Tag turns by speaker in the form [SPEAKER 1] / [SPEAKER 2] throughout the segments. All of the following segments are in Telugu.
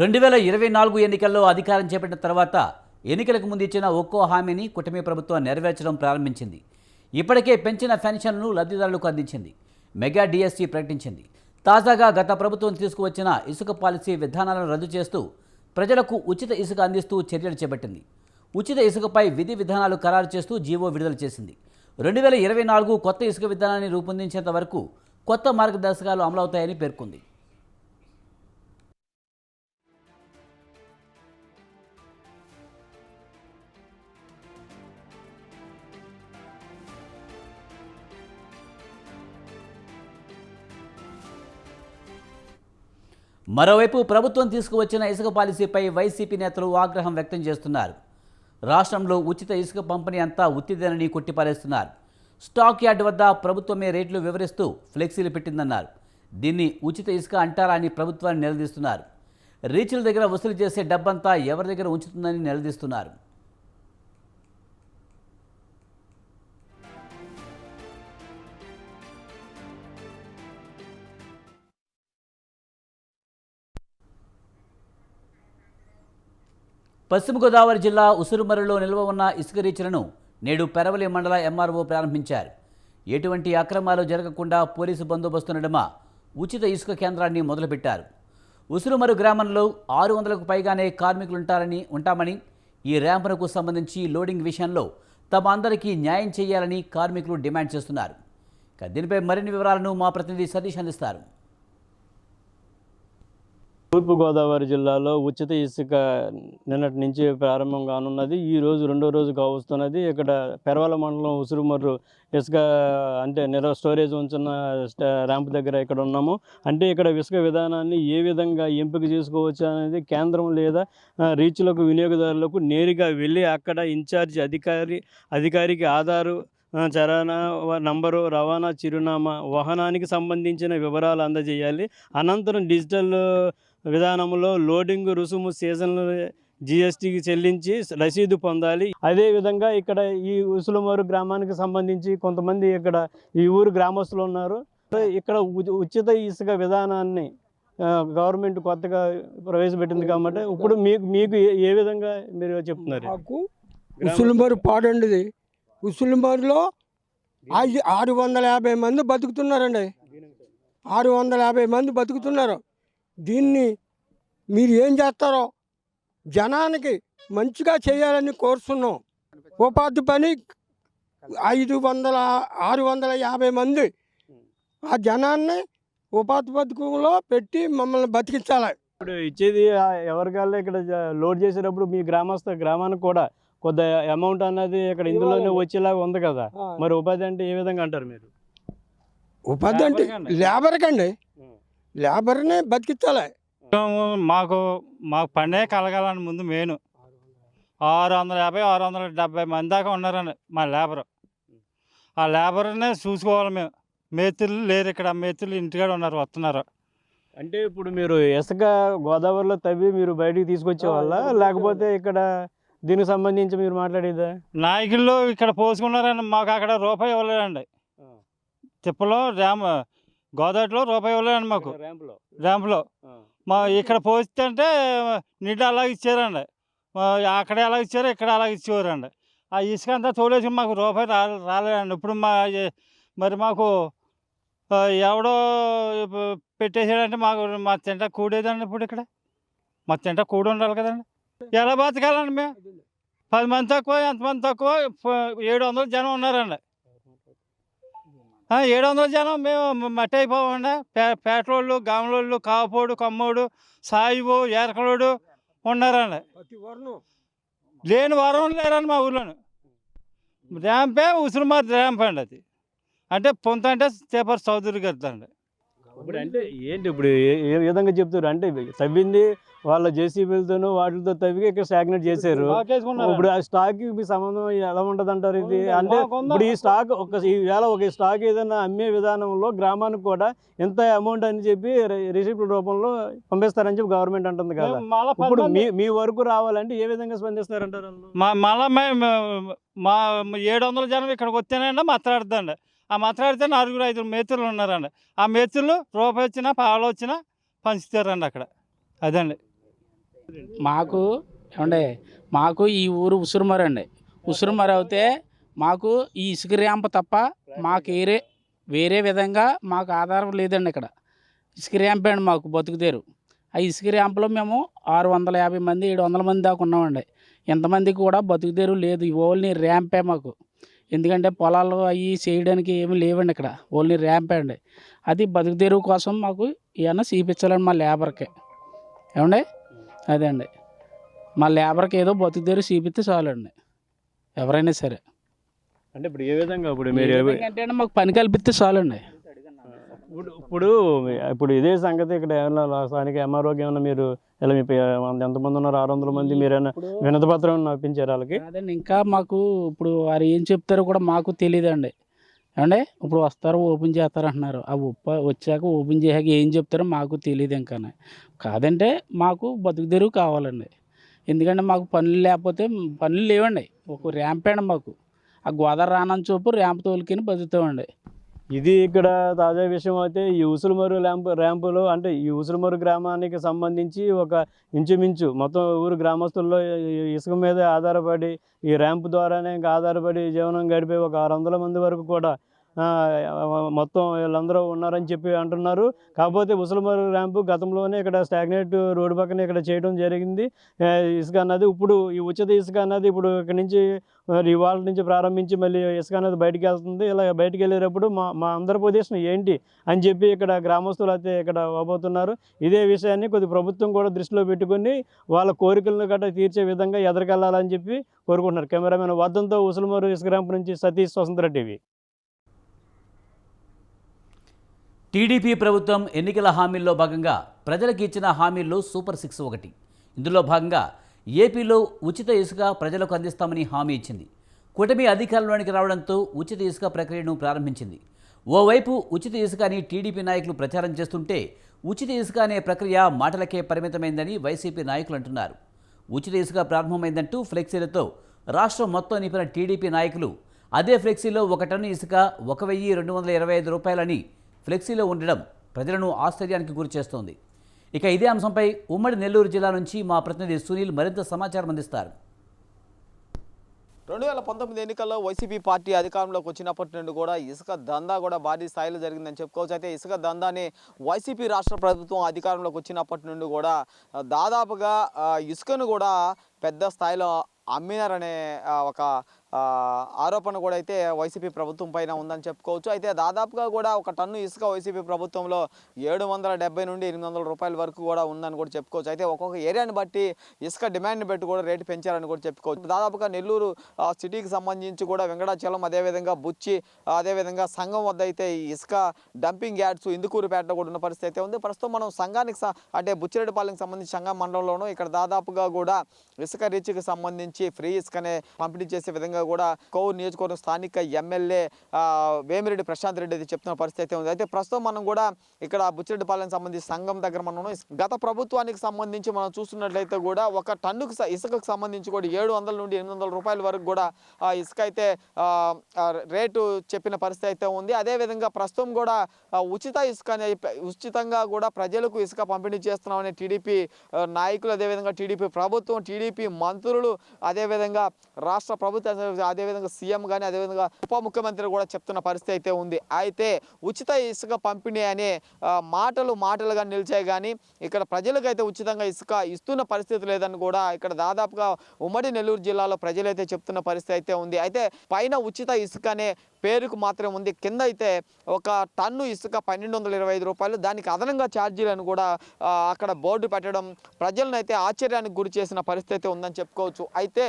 [SPEAKER 1] రెండు వేల ఇరవై నాలుగు ఎన్నికల్లో అధికారం చేపట్టిన తర్వాత ఎన్నికలకు ముందు ఇచ్చిన ఒక్కో హామీని కుటమి ప్రభుత్వం నెరవేర్చడం ప్రారంభించింది. ఇప్పటికే పెంచిన పెన్షన్లను లబ్ధిదారులకు అందించింది. మెగా డిఎస్సి ప్రకటించింది. తాజాగా గత ప్రభుత్వం తీసుకువచ్చిన ఇసుక పాలసీ విధానాలను రద్దు చేస్తూ ప్రజలకు ఉచిత ఇసుక అందిస్తూ చర్యలు చేపట్టింది. ఉచిత ఇసుకపై విధి విధానాలు ఖరారు చేస్తూ జీవో విడుదల చేసింది. రెండు వేల ఇరవై నాలుగు కొత్త ఇసుక విధానాన్ని రూపొందించేంత వరకు కొత్త మార్గదర్శకాలు అమలవుతాయని పేర్కొంది. మరోవైపు ప్రభుత్వం తీసుకువచ్చిన ఇసుక పాలసీపై వైసీపీ నేతలు ఆగ్రహం వ్యక్తం చేస్తున్నారు. రాష్ట్రంలో ఉచిత ఇసుక పంపిణీ అంతా ఉత్తిదేనని కొట్టిపారేస్తున్నారు. స్టాక్ యార్డ్ వద్ద ప్రభుత్వమే రేట్లు వివరిస్తూ ఫ్లెక్సీలు పెట్టిందన్నారు. దీన్ని ఉచిత ఇసుక అంటారా అని ప్రభుత్వాన్ని నిలదీస్తున్నారు. రీచ్ల దగ్గర వసూలు చేసే డబ్బంతా ఎవరి దగ్గర ఉంచుతుందని నిలదీస్తున్నారు. పశ్చిమ గోదావరి జిల్లా ఉసురుమరులో నిల్వ ఉన్న ఇసుక రీచ్లను నేడు పెరవలి మండల ఎంఆర్ఓ ప్రారంభించారు. ఎటువంటి అక్రమాలు జరగకుండా పోలీసు బందోబస్తు నడుమ ఉచిత ఇసుక కేంద్రాన్ని మొదలుపెట్టారు. ఉసురుమరు గ్రామంలో ఆరు వందలకు పైగానే కార్మికులుంటారని ఉంటామని ఈ ర్యాంపునకు సంబంధించి లోడింగ్ విషయంలో తమ అందరికీ న్యాయం చేయాలని కార్మికులు డిమాండ్ చేస్తున్నారు. దీనిపై మరిన్ని వివరాలను మా ప్రతినిధి సతీష్ అందిస్తారు.
[SPEAKER 2] తూర్పుగోదావరి జిల్లాలో ఉచిత ఇసుక నిన్నటి నుంచి ప్రారంభం కానున్నది. ఈ రోజు రెండో రోజు కావస్తున్నది. ఇక్కడ పెరవల మండలం ఉసురుమర్రు ఇసుక అంటే నిర స్టోరేజ్ ఉంచిన ర్యాంప్ దగ్గర ఇక్కడ ఉన్నాము. అంటే ఇక్కడ ఇసుక విధానాన్ని ఏ విధంగా ఎంపిక చేసుకోవచ్చు అనేది కేంద్రం లేదా రీచ్లకు వినియోగదారులకు నేరుగా వెళ్ళి అక్కడ ఇన్ఛార్జ్ అధికారి అధికారికి ఆధారు చరణా చరానా నంబరు రవాణా చిరునామా వాహనానికి సంబంధించిన వివరాలు అందజేయాలి. అనంతరం డిజిటల్ విధానంలో లోడింగ్ రుసుము సీజన్లు జిఎస్టీకి చెల్లించి రసీదు పొందాలి. అదే విధంగా ఇక్కడ ఈ ఉసులమూరు గ్రామానికి సంబంధించి కొంతమంది ఇక్కడ ఈ ఊరు గ్రామస్తులు ఉన్నారు. ఇక్కడ ఉచిత ఇసుక విధానాన్ని గవర్నమెంట్ కొత్తగా ప్రవేశపెట్టింది కాబట్టి ఇప్పుడు మీకు మీకు ఏ- విధంగా మీరు చెప్తున్నారు?
[SPEAKER 3] మాకు ఉసులుమరు పాడండిది ఉసులుమరులో ఆరు వందల యాభై మంది బతుకుతున్నారండి. ఆరు వందల యాభై మంది బతుకుతున్నారు. దీన్ని మీరు ఏం చేస్తారో జనానికి మంచిగా చేయాలని కోరుతున్నాం ఉపాధి పని ఐదు వందల ఆరు వందల యాభై మంది ఆ జనాన్ని ఉపాధి పథకంలో పెట్టి మమ్మల్ని బతికించాలి.
[SPEAKER 2] ఇప్పుడు ఇచ్చేది ఆ ఎవరికల్లా ఇక్కడ లోడ్ చేసేటప్పుడు మీ గ్రామస్థ గ్రామానికి కూడా కొంత అమౌంట్ అన్నది ఇక్కడ ఇందులోనే. వచ్చేలాగా ఉంది కదా. మరి ఉపాధి అంటే ఏ విధంగా అంటారు మీరు?
[SPEAKER 3] ఉపాధి అంటే
[SPEAKER 2] లేబర్కండి.
[SPEAKER 3] లేబర్ని బతికించాలి.
[SPEAKER 4] మాకు మాకు పండే కలగాలని ముందు మెయిన్. ఆరు వందల యాభై ఆరు వందల డెబ్బై మంది దాకా ఉన్నారండి మా లేబర్. ఆ లేబర్నే చూసుకోవాలి మేము. మేతులు లేరు ఇక్కడ. మేతులు ఇంటికాడ ఉన్నారు వస్తున్నారు.
[SPEAKER 2] అంటే ఇప్పుడు మీరు ఇసుక గోదావరిలో తవ్వి మీరు బయటికి తీసుకొచ్చే వాళ్ళ లేకపోతే ఇక్కడ దీనికి సంబంధించి మీరు మాట్లాడేదా?
[SPEAKER 4] నాయకులు ఇక్కడ పోసుకున్నారండి మాకు అక్కడ రూపాయి ఇవ్వలేదండి. తిప్పలో ర్యామ్ గోదావరిలో రూపాయి ఇవ్వలేదండి మాకు.
[SPEAKER 2] ర్యాంపులో.
[SPEAKER 4] ర్యాంపులో. మా ఇక్కడ పోస్తుంటే నీళ్ళు అలా ఇచ్చారండి. మా అక్కడ ఎలా ఇచ్చారో ఇక్కడ అలా ఇచ్చేవారండి. ఆ ఇసుక అంతా తోలేసి మాకు రూపాయి రా రాలేదండి. ఇప్పుడు మా మరి మాకు ఎవడో పెట్టేసాడంటే మాకు మా తింట కూడేదండి ఇప్పుడు ఇక్కడ. మా తింట కూడి ఉండాలి కదండి. ఎలా బతకాలండి మేము? పది మంది తక్కువ ఎంతమంది తక్కువ? ఏడు వందల జనం ఉన్నారండి. ఏడు వందల జనం మేము మట్టి అయిపోవండి పే పేటలోళ్ళు గామలోళ్ళు కాపోడు కమ్మోడు సాయిబు ఏరకలోడు ఉన్నారండి లేని వారం లేరండి మా ఊర్లోను. ర్యాంపే ఉసురుమారి ర్యాంప్ అండి అది అంటే పొంత అంటే చేపర్ చౌదరి గారిది అండి
[SPEAKER 2] ఇప్పుడు అంటే ఏంటి ఇప్పుడు ఏ విధంగా చెప్తారు? అంటే తవ్వింది వాళ్ళ జేసీబీలతోనూ వాటితో తవ్వి ఇక్కడ స్టాగ్నేట్ చేశారు. ఇప్పుడు ఆ స్టాక్కి సంబంధం ఎలా ఉంటది అంటారు ఇది అంటే ఇప్పుడు ఈ స్టాక్ ఒక ఈ వేళ ఒక స్టాక్ ఏదైనా అమ్మే విధానంలో గ్రామానికి కూడా ఎంత అమౌంట్ అని చెప్పి రిసిప్ట్ రూపంలో పంపిస్తారని చెప్పి గవర్నమెంట్ అంటుంది కదా. ఇప్పుడు మీ మీ వరకు రావాలంటే ఏ విధంగా స్పందిస్తారంటారు?
[SPEAKER 4] మా మళ్ళా మా ఏడు వందల జనం ఇక్కడికి వస్తేనండి మాట్లాడుతుందండి ఆ మాట్లాడితే నలుగురు ఐదుగురు మేతులు ఉన్నారండి. ఆ మేతులు రూపాయి వచ్చినా పాలు వచ్చినా పంచుతారండి అక్కడ. అదండి.
[SPEAKER 5] మాకు ఏమండే మాకు ఈ ఊరు ఉసురుమరండి. అండి ఉసురుమరి అయితే మాకు ఈ ఇసుక ర్యాంప్ తప్ప మాకు వేరే వేరే విధంగా మాకు ఆధారం లేదండి ఇక్కడ. ఇసుక ర్యాంప్ అండి మాకు బతుకుదేరు ఆ ఇసుక ర్యాంప్లో మేము ఆరు వందల యాభై మంది ఏడు వందల మంది దాకా ఉన్నామండి. ఎంతమందికి కూడా బతుకుదేరు లేదు. ఓన్లీ ర్యాంపే మాకు. ఎందుకంటే పొలాలు అవి చేయడానికి ఏమీ లేవండి ఇక్కడ. ఓన్లీ ర్యాంపే అండి. అది బతుకుదేరు కోసం మాకు ఏమన్నా చూపించాలండి మా లేబర్కి. ఏమండి? అదే అండి. మా లేబర్కి ఏదో బతుకుదేరు చూపిస్తే చాలండి. ఎవరైనా సరే.
[SPEAKER 2] అంటే ఇప్పుడు ఏ విధంగా ఇప్పుడు మీరు
[SPEAKER 5] అంటే మాకు పని కల్పిస్తే చాలండి.
[SPEAKER 2] ఇప్పుడు ఇప్పుడు ఇప్పుడు ఇదే సంగతి ఇక్కడ ఏమన్నా స్థానిక ఎంఆర్ఓకి ఏమన్నా మీరు ఇలా మీ ఎంతమంది ఉన్నారు? ఆరు వందల మంది మీరైనా వినతి పత్రం నప్పించారు వాళ్ళకి?
[SPEAKER 5] అదండి ఇంకా మాకు ఇప్పుడు వారు ఏం చెప్తారో కూడా మాకు తెలియదండి ఏమండి? ఇప్పుడు వస్తారు ఓపెన్ చేస్తారు అంటున్నారు ఆ ఉప్ప వచ్చాక ఓపెన్ చేశాక ఏం చెప్తారో మాకు తెలియదు ఇంకా కాదంటే మాకు బతుకు తెరువు కావాలండి. ఎందుకంటే మాకు పనులు లేకపోతే పనులు లేవండి. ఒక ర్యాంప్ అండి మాకు. ఆ గోదావరి రానని చూపు ర్యాంప్ తోలుకొని బతుకుతామండి.
[SPEAKER 2] ఇది ఇక్కడ తాజా విషయం అయితే ఈ ఉసురుమరు ర్యాంపు ర్యాంపులో అంటే ఈ ఉసురుమరు గ్రామానికి సంబంధించి ఒక ఇంచుమించు మొత్తం ఊరు గ్రామస్తుల్లో ఇసుక మీద ఆధారపడి ఈ ర్యాంపు ద్వారానే ఇంకా ఆధారపడి జీవనం గడిపే ఒక ఆరు వందల మంది వరకు కూడా మొత్తం వీళ్ళందరూ ఉన్నారని చెప్పి అంటున్నారు. కాకపోతే ఉసురుమరు ర్యాంపు గతంలోనే ఇక్కడ స్టాగ్నేట్ రోడ్డు పక్కన ఇక్కడ చేయడం జరిగింది. ఇసుక అన్నది ఇప్పుడు ఈ ఉచిత ఇసుక అన్నది ఇప్పుడు ఇక్కడ నుంచి ఇవాళ నుంచి ప్రారంభించి మళ్ళీ ఇసుక అనేది బయటికి వెళ్తుంది. ఇలా బయటికి వెళ్ళేటప్పుడు మా మా ఆంధ్రప్రదేశ్ను ఏంటి అని చెప్పి ఇక్కడ గ్రామస్తులు అయితే ఇక్కడ అవబోతున్నారు. ఇదే విషయాన్ని కొద్ది ప్రభుత్వం కూడా దృష్టిలో పెట్టుకొని వాళ్ళ కోరికలను గట్రా తీర్చే విధంగా ఎదరికెళ్ళాలని చెప్పి కోరుకుంటున్నారు. కెమెరామెన్ వద్దంతో ఉసులుమూరు ఇసుక ర్యాంప్ నుంచి సతీష్ స్వతంత్ర టీవీ.
[SPEAKER 1] టీడీపీ ప్రభుత్వం ఎన్నికల హామీల్లో భాగంగా ప్రజలకు ఇచ్చిన హామీల్లో సూపర్ సిక్స్ ఒకటి. ఇందులో భాగంగా ఏపీలో ఉచిత ఇసుక ప్రజలకు అందిస్తామని హామీ ఇచ్చింది. కూటమి అధికారంలోనికి రావడంతో ఉచిత ఇసుక ప్రక్రియను ప్రారంభించింది. ఓవైపు ఉచిత ఇసుక అని టీడీపీ నాయకులు ప్రచారం చేస్తుంటే ఉచిత ఇసుక అనే ప్రక్రియ మాటలకే పరిమితమైందని వైసీపీ నాయకులు అంటున్నారు. ఉచిత ఇసుక ప్రారంభమైందంటూ ఫ్లెక్సీలతో రాష్ట్రం మొత్తం నింపిన టీడీపీ నాయకులు అదే ఫ్లెక్సీలో ఒక టన్ను ఇసుక ఒక వెయ్యి రెండు వందల ఇరవై ఐదు రూపాయలని ఫ్లెక్సీలో ఉండడం ప్రజలను ఆశ్చర్యానికి గురిచేస్తోంది ఇక ఇదే అంశంపై ఉమ్మడి నెల్లూరు జిల్లా నుంచి మా ప్రతినిధి సునీల్ మరింత సమాచారం అందిస్తారు.
[SPEAKER 6] రెండు వేల పంతొమ్మిది ఎన్నికల్లో వైసీపీ పార్టీ అధికారంలోకి వచ్చినప్పటి నుండి కూడా ఇసుక దందా కూడా భారీ స్థాయిలో జరిగిందని చెప్పుకోవచ్చు. అయితే ఇసుక దందాని వైసీపీ రాష్ట్ర ప్రభుత్వం అధికారంలోకి వచ్చినప్పటి నుండి కూడా దాదాపుగా ఇసుకను కూడా పెద్ద స్థాయిలో అమ్మినారనే ఒక ఆరోపణ కూడా అయితే వైసీపీ ప్రభుత్వం పైన ఉందని చెప్పుకోవచ్చు. అయితే దాదాపుగా కూడా ఒక టన్ను ఇసుక వైసీపీ ప్రభుత్వంలో ఏడు వందల డెబ్బై నుండి ఎనిమిది వందల రూపాయల వరకు కూడా ఉందని కూడా చెప్పుకోవచ్చు. అయితే ఒక్కొక్క ఏరియాని బట్టి ఇసుక డిమాండ్ని బట్టి కూడా రేటు పెంచారని కూడా చెప్పుకోవచ్చు. దాదాపుగా నెల్లూరు సిటీకి సంబంధించి కూడా వెంకటాచలం అదేవిధంగా బుచ్చి అదేవిధంగా సంఘం వద్ద అయితే ఇసుక డంపింగ్ యార్డ్స్ ఇందుకూరుపేటలో కూడా ఉన్న పరిస్థితి అయితే ఉంది. ప్రస్తుతం మనం సంఘానికి స- అంటే బుచ్చిరెడ్డిపాలెంకి సంబంధించి సంఘం మండలంలోనూ ఇక్కడ దాదాపుగా కూడా ఇసుక రీచ్కి సంబంధించి ఫ్రీ ఇసుకనే పంపిణీ చేసే విధంగా కూడా కోవూరు నియోజకవర్గం స్థానిక ఎమ్మెల్యే వేమిరెడ్డి ప్రశాంత్ రెడ్డి అయితే చెప్తున్న పరిస్థితి అయితే ఉంది. అయితే ప్రస్తుతం మనం కూడా ఇక్కడ బుచ్చిరెడ్డిపాలెం సంబంధించి సంఘం దగ్గర మనం గత ప్రభుత్వానికి సంబంధించి మనం చూస్తున్నట్లయితే కూడా ఒక టన్నుకు ఇసుకకు సంబంధించి కూడా ఏడు వందల నుండి ఎనిమిది వందల రూపాయల వరకు కూడా ఆ ఇసుక అయితే రేటు చెప్పిన పరిస్థితి అయితే ఉంది. అదేవిధంగా ప్రస్తుతం కూడా ఉచిత ఇసుక ఉచితంగా కూడా ప్రజలకు ఇసుక పంపిణీ చేస్తున్నామని టీడీపీ నాయకులు అదేవిధంగా టీడీపీ ప్రభుత్వం టీడీపీ మంత్రులు అదేవిధంగా రాష్ట్ర ప్రభుత్వం అదేవిధంగా సీఎం కానీ అదేవిధంగా ఉప ముఖ్యమంత్రి కూడా చెప్తున్న పరిస్థితి అయితే ఉంది. అయితే ఉచిత ఇసుక పంపిణీ అనే మాటలు మాటలుగా నిలిచాయి కానీ ఇక్కడ ప్రజలకైతే ఉచితంగా ఇసుక ఇస్తున్న పరిస్థితి లేదని కూడా ఇక్కడ దాదాపుగా ఉమ్మడి నెల్లూరు జిల్లాలో ప్రజలైతే చెప్తున్న పరిస్థితి అయితే ఉంది. అయితే పైన ఉచిత ఇసుక అనే పేరుకు మాత్రం ఉంది. కింద అయితే ఒక టన్ను ఇసుక పన్నెండు వందల ఇరవై ఐదు రూపాయలు దానికి అదనంగా ఛార్జీలను కూడా అక్కడ బోర్డు పెట్టడం ప్రజలను అయితే ఆశ్చర్యానికి గురి చేసిన పరిస్థితి అయితే ఉందని చెప్పుకోవచ్చు. అయితే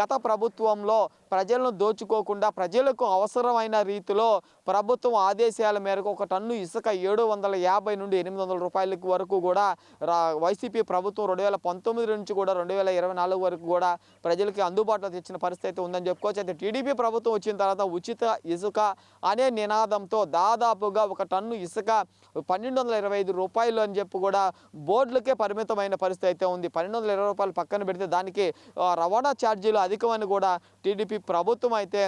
[SPEAKER 6] గత ప్రభుత్వంలో ప్రజలను దోచుకోకుండా ప్రజలకు అవసరమైన రీతిలో ప్రభుత్వం ఆదేశాల మేరకు ఒక టన్ను ఇసుక ఏడు వందల యాభై నుండి ఎనిమిది వందల రూపాయలకు వరకు కూడా రా వైసీపీ ప్రభుత్వం రెండు వేల పంతొమ్మిది నుంచి కూడా రెండు వేల ఇరవై నాలుగు వరకు కూడా ప్రజలకి అందుబాటులో తెచ్చిన పరిస్థితి అయితే ఉందని చెప్పుకోవచ్చు. అయితే టీడీపీ ప్రభుత్వం వచ్చిన తర్వాత ఉచిత ఇసుక అనే నినాదంతో దాదాపుగా ఒక టన్ను ఇసుక పన్నెండు వందల ఇరవై ఐదు రూపాయలు అని చెప్పి కూడా బోర్డులకే పరిమితమైన పరిస్థితి అయితే ఉంది. పన్నెండు వందల ఇరవై రూపాయలు పక్కన పెడితే దానికి రవాణా ఛార్జీలు అధికమని కూడా టీడీపీ ప్రభుత్వం అయితే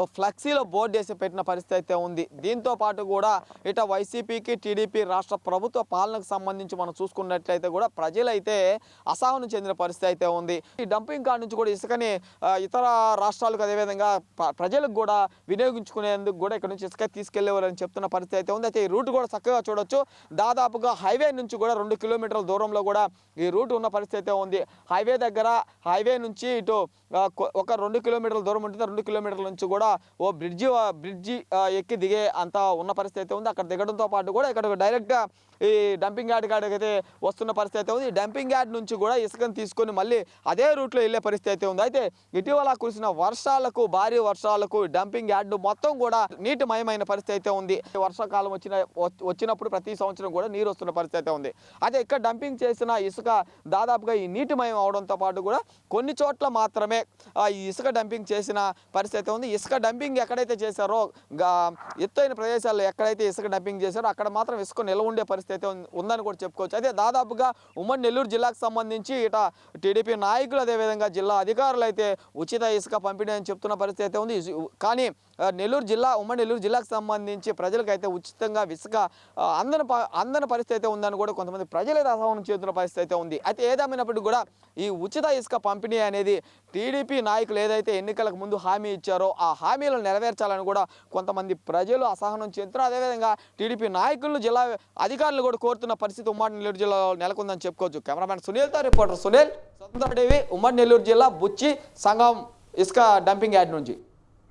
[SPEAKER 6] ఓ ఫ్లెక్సీలో బోర్డు వేసి పెట్టిన పరిస్థితి అయితే ఉంది. దీంతో పాటు కూడా ఇట వైసీపీకి టీడీపీ రాష్ట్ర ప్రభుత్వ పాలనకు సంబంధించి మనం చూసుకున్నట్లయితే కూడా ప్రజలైతే అసహనం చెందిన పరిస్థితి అయితే ఉంది. ఈ డంపింగ్ కాడ నుంచి కూడా ఇసుకని ఇతర రాష్ట్రాలకు అదేవిధంగా ప్రజలకు కూడా వినియోగించుకునేందుకు కూడా ఇక్కడ నుంచి ఇసుక తీసుకెళ్ళేవారని చెప్తున్న పరిస్థితి అయితే ఉంది. అయితే ఈ రూట్ కూడా చక్కగా చూడొచ్చు. దాదాపుగా హైవే నుంచి కూడా రెండు కిలోమీటర్ల దూరంలో కూడా ఈ రూట్ ఉన్న పరిస్థితి అయితే ఉంది. హైవే దగ్గర హైవే నుంచి ఇటు ఒక రెండు కిలోమీటర్ల దూరం ఉంటుంది. రెండు కిలోమీటర్ల నుంచి కూడా ఓ బ్రిడ్జి బ్రిడ్జి ఎక్కి దిగే అంత ఉన్న పరిస్థితి అయితే ఉంది. అక్కడ దిగడంతో పాటు కూడా ఇక్కడ డైరెక్ట్గా ఈ డంపింగ్ యార్డ్ కాడకైతే అయితే వస్తున్న పరిస్థితి అయితే ఉంది. ఈ డంపింగ్ యార్డ్ నుంచి కూడా ఇసుకను తీసుకొని మళ్ళీ అదే రూట్లో వెళ్ళే పరిస్థితి అయితే ఉంది. అయితే ఇటీవల కురిసిన వర్షాలకు భారీ వర్షాలకు డంపింగ్ యార్డ్ మొత్తం కూడా నీటిమయమైన పరిస్థితి అయితే ఉంది. వర్షాకాలం వచ్చిన వచ్చినప్పుడు ప్రతి సంవత్సరం కూడా నీరు వస్తున్న పరిస్థితి అయితే ఉంది. అయితే ఇక్కడ డంపింగ్ చేసిన ఇసుక దాదాపుగా ఈ నీటిమయం అవడంతో పాటు కూడా కొన్ని చోట్ల మాత్రమే ఈ ఇసుక డంపింగ్ చేసిన పరిస్థితి ఉంది. ఇసుక ఇసుక డంపింగ్ ఎక్కడైతే చేశారో గా- ఎత్తైన ప్రదేశాల్లో ఎక్కడైతే ఇసుక డంపింగ్ చేశారో అక్కడ మాత్రం ఇసుక నిల్వ ఉండే పరిస్థితి అయితే ఉందని కూడా చెప్పుకోవచ్చు. అయితే దాదాపుగా ఉమ్మడి నెల్లూరు జిల్లాకు సంబంధించి ఇట టీడీపీ నాయకులు అదేవిధంగా జిల్లా అధికారులు అయితే ఉచిత ఇసుక పంపిణీ అని చెప్తున్న పరిస్థితి అయితే ఉంది. కానీ నెల్లూరు జిల్లా ఉమ్మడి నెల్లూరు జిల్లాకు సంబంధించి ప్రజలకైతే ఉచితంగా ఇసుక అందని ప- అందని పరిస్థితి అయితే ఉందని కూడా కొంతమంది ప్రజలే అసహనం చేస్తున్న పరిస్థితి అయితే ఉంది. అయితే ఏదేమైనప్పటికీ కూడా ఈ ఉచిత ఇసుక పంపిణీ అనేది టీడీపీ నాయకులు ఏదైతే ఎన్నికలకు ముందు హామీ ఇచ్చారో ఆ హామీలను నెరవేర్చాలని కూడా కొంతమంది ప్రజలు అసహనం చెందుతున్నారు. అదేవిధంగా టీడీపీ నాయకులను జిల్లా అధికారులు కూడా కోరుతున్న పరిస్థితి ఉమ్మడి నెల్లూరు జిల్లాలో నెలకొందని చెప్పుకోవచ్చు. కెమెరామెన్ సునీల్తో రిపోర్టర్ సునీల్. సొంత ఉమ్మడి నెల్లూరు జిల్లా బుచ్చి సంఘం ఇసుక డంపింగ్ యార్డ్ నుంచి.